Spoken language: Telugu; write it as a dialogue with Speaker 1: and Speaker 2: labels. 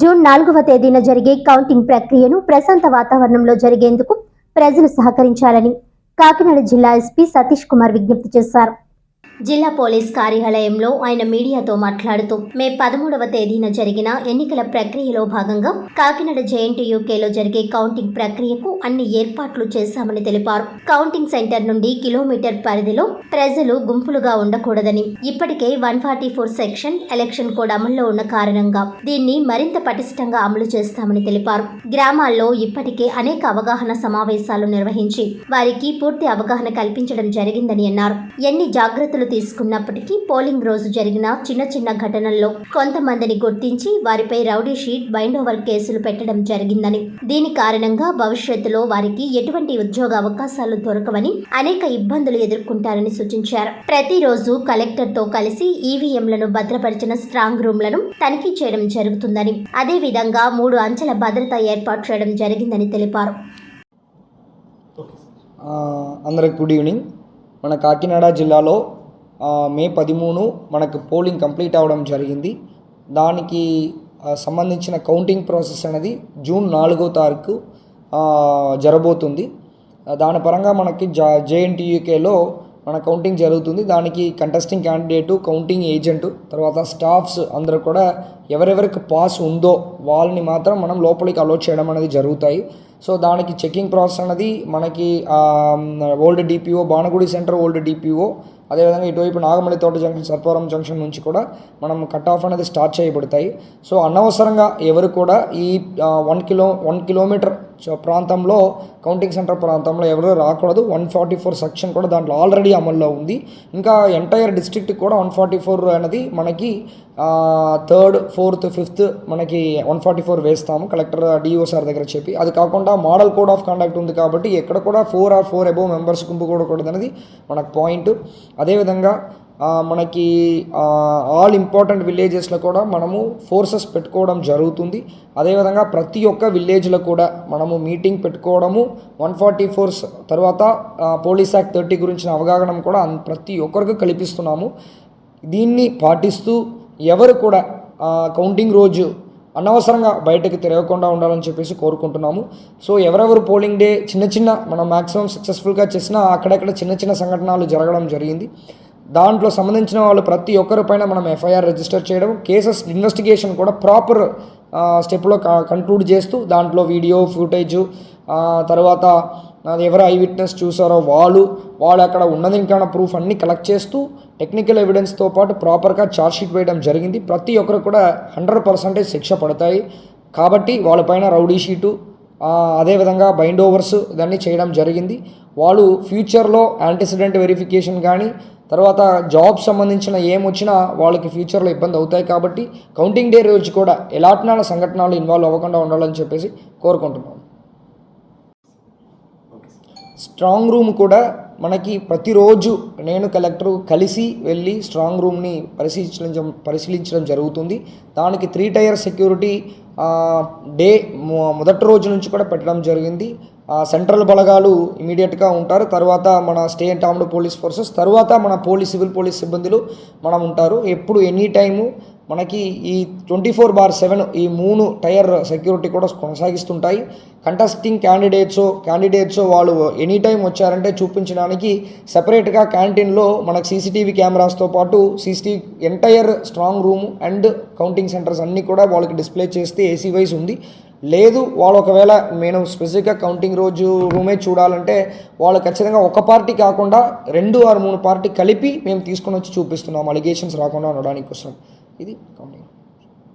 Speaker 1: జూన్ నాలుగవ తేదీన జరిగే కౌంటింగ్ ప్రక్రియను ప్రశాంత వాతావరణంలో జరిగేందుకు ప్రజలు సహకరించాలని కాకినాడ జిల్లా ఎస్పీ సతీష్ కుమార్ విజ్ఞప్తి చేశారు. జిల్లా పోలీస్ కార్యాలయంలో ఆయన మీడియాతో మాట్లాడుతూ మే పదమూడవ తేదీన జరిగిన ఎన్నికల ప్రక్రియలో భాగంగా కాకినాడ జేఎన్టీయూకేలో జరిగే కౌంటింగ్ ప్రక్రియకు అన్ని ఏర్పాట్లు చేశామని తెలిపారు. కౌంటింగ్ సెంటర్ నుండి కిలోమీటర్ పరిధిలో ప్రజలు గుంపులుగా ఉండకూడదని ఇప్పటికే one forty four section election code అమల్లో ఉన్న కారణంగా దీన్ని మరింత పటిష్టంగా అమలు చేస్తామని తెలిపారు. గ్రామాల్లో ఇప్పటికే అనేక అవగాహన సమావేశాలు నిర్వహించి వారికి పూర్తి అవగాహన కల్పించడం జరిగిందని అన్నారు. ఎన్ని జాగ్రత్తలు తీసుకున్నప్పటికీ పోలింగ్ రోజు జరిగిన చిన్న చిన్న ఘటనల్లో కొంతమందిని గుర్తించి వారిపై రౌడీ షీట్ బైండ్ ఓవర్ కేసులు పెట్టడం జరిగిందని. దీని కారణంగా భవిష్యత్తులో వారికి ఎటువంటి ఉద్యోగ అవకాశాలు దొరకవని అనేక ఇబ్బందులు ఎదుర్కొంటారని సూచించారు. ప్రతిరోజు కలెక్టర్తో కలిసి ఈవీఎంలను భద్రపరిచిన స్ట్రాంగ్ రూమ్లను తనిఖీ చేయడం జరుగుతుందని అదేవిధంగా మూడు అంచెల భద్రత ఏర్పాటు చేయడం జరిగిందని తెలిపారు.
Speaker 2: అందరికి గుడ్ ఈవినింగ్. మన కాకినాడ జిల్లాలో మే పదిమూడు మనకు పోలింగ్ కంప్లీట్ అవ్వడం జరిగింది. దానికి సంబంధించిన కౌంటింగ్ ప్రాసెస్ అనేది జూన్ నాలుగో తారీఖు జరబోతుంది. దాని పరంగా మనకి జా జేఎన్టీయూకేలో మన కౌంటింగ్ జరుగుతుంది. దానికి కంటెస్టింగ్ క్యాండిడేటు కౌంటింగ్ ఏజెంటు తర్వాత స్టాఫ్స్ అందరూ కూడా ఎవరెవరికి పాస్ ఉందో వాళ్ళని మాత్రం మనం లోపలికి అలో చేయడం అనేది జరుగుతాయి. సో దానికి చెకింగ్ ప్రాసెస్ అనేది మనకి old DPO Banagudi centre old DPO అదేవిధంగా ఇటువైపు నాగమల్లి తోట జంక్షన్ సర్పవరం జంక్షన్ నుంచి కూడా మనం కట్ ఆఫ్ అనేది స్టార్ట్ చేయబడతాయి. సో అనవసరంగా ఎవరు కూడా ఈ one kilo one kilometre so ప్రాంతంలో కౌంటింగ్ సెంటర్ ప్రాంతంలో ఎవరు రాకూడదు. వన్ ఫార్టీ ఫోర్ సెక్షన్ కూడా దాంట్లో ఆల్రెడీ అమల్లో ఉంది. ఇంకా ఎంటైర్ డిస్ట్రిక్ట్ కూడా వన్ ఫార్టీ ఫోర్ అనేది మనకి థర్డ్ ఫోర్త్ ఫిఫ్త్ మనకి వన్ ఫార్టీ ఫోర్ వేస్తాము కలెక్టర్ డిఓ సార్ దగ్గర చెప్పి. అది కాకుండా మోడల్ కోడ్ ఆఫ్ కండక్ట్ ఉంది కాబట్టి ఎక్కడ కూడా four or four above members గుంపు కూడకూడదు అనేది మనకు పాయింట్ అదేవిధంగా మనకి ఆల్ ఇంపార్టెంట్ విలేజెస్లో కూడా మనము ఫోర్సెస్ పెట్టుకోవడం జరుగుతుంది. అదేవిధంగా ప్రతి ఒక్క విలేజ్లో కూడా మనము మీటింగ్ పెట్టుకోవడము వన్ ఫార్టీ ఫోర్స్ తర్వాత పోలీస్ యాక్ట్ థర్టీ గురించిన అవగాహన కూడా ప్రతి ఒక్కరికి కల్పిస్తున్నాము. దీన్ని పాటిస్తూ ఎవరు కూడా కౌంటింగ్ రోజు అనవసరంగా బయటకు తిరగకుండా ఉండాలని చెప్పేసి కోరుకుంటున్నాము. సో ఎవరెవరు పోలింగ్ డే చిన్న చిన్న మనం మ్యాక్సిమం సక్సెస్ఫుల్గా చేసినా అక్కడక్కడ చిన్న చిన్న సంఘటనలు జరగడం జరిగింది. దాంట్లో సంబంధించిన వాళ్ళు ప్రతి ఒక్కరి పైన మనం ఎఫ్ఐఆర్ రిజిస్టర్ చేయడం కేసెస్ ఇన్వెస్టిగేషన్ కూడా ప్రాపర్ స్టెప్లో కంక్లూడ్ చేస్తూ దాంట్లో వీడియో ఫుటేజ్ తర్వాత అది ఎవరు ఐ విట్నెస్ చూసారో వాళ్ళు వాళ్ళు అక్కడ ఉన్నది ఇంకా ప్రూఫ్ అన్నీ కలెక్ట్ చేస్తూ టెక్నికల్ ఎవిడెన్స్తో పాటు ప్రాపర్గా ఛార్జ్షీట్ వేయడం జరిగింది. ప్రతి ఒక్కరు కూడా హండ్రెడ్ పర్సెంటేజ్ శిక్ష పడతాయి. కాబట్టి వాళ్ళపైన రౌడీ షీటు అదేవిధంగా బైండ్ ఓవర్స్ ఇవన్నీ చేయడం జరిగింది. వాళ్ళు ఫ్యూచర్లో యాంటిసిడెంట్ వెరిఫికేషన్ కానీ తర్వాత జాబ్ సంబంధించిన ఏమొచ్చినా వాళ్ళకి ఫ్యూచర్లో ఇబ్బంది అవుతాయి కాబట్టి కౌంటింగ్ డే రోజు కూడా ఎలాంటి సంఘటనలు ఇన్వాల్వ్ అవ్వకుండా ఉండాలని చెప్పేసి కోరుకుంటున్నాం. స్ట్రాంగ్ రూమ్ కూడా మనకి ప్రతిరోజు నేను కలెక్టర్ కలిసి వెళ్ళి స్ట్రాంగ్ రూమ్ని పరిశీలించడం పరిశీలించడం జరుగుతుంది. దానికి త్రీ టైర్ సెక్యూరిటీ డే మొ- మొదటి రోజు నుంచి కూడా పెట్టడం జరిగింది. సెంట్రల్ బలగాలు ఇమీడియట్గా ఉంటారు. తర్వాత మన స్టేట్ ఆర్మ్డ్ పోలీస్ ఫోర్సెస్ తర్వాత మన పోలీస్ సివిల్ పోలీస్ సిబ్బందులు మనం ఉంటారు. ఎప్పుడు ఎనీ టైము మనకి ఈ ట్వంటీ ఫోర్ బార్ సెవెన్ ఈ మూడు టైర్ సెక్యూరిటీ కూడా కొనసాగిస్తుంటాయి. కంటెస్టింగ్ క్యాండిడేట్స్ క్యాండిడేట్స్ వాళ్ళు ఎనీ టైం వచ్చారంటే చూపించడానికి సెపరేట్గా క్యాంటీన్లో మనకు సీసీటీవీ కెమెరాస్తో పాటు CCTV entire strong room and counting centres అన్నీ కూడా వాళ్ళకి డిస్ప్లే చేస్తే ఏసీ వైజ్ ఉంది. లేదు వాళ్ళు ఒకవేళ నేను స్పెసిఫిక్గా కౌంటింగ్ రోజు రూమే చూడాలంటే వాళ్ళు ఖచ్చితంగా ఒక పార్టీ కాకుండా రెండు ఆరు మూడు పార్టీ కలిపి మేము తీసుకొని వచ్చి చూపిస్తున్నాం అలిగేషన్స్ రాకుండా ఉండడానికి కోసం. ఇది కౌంటింగ్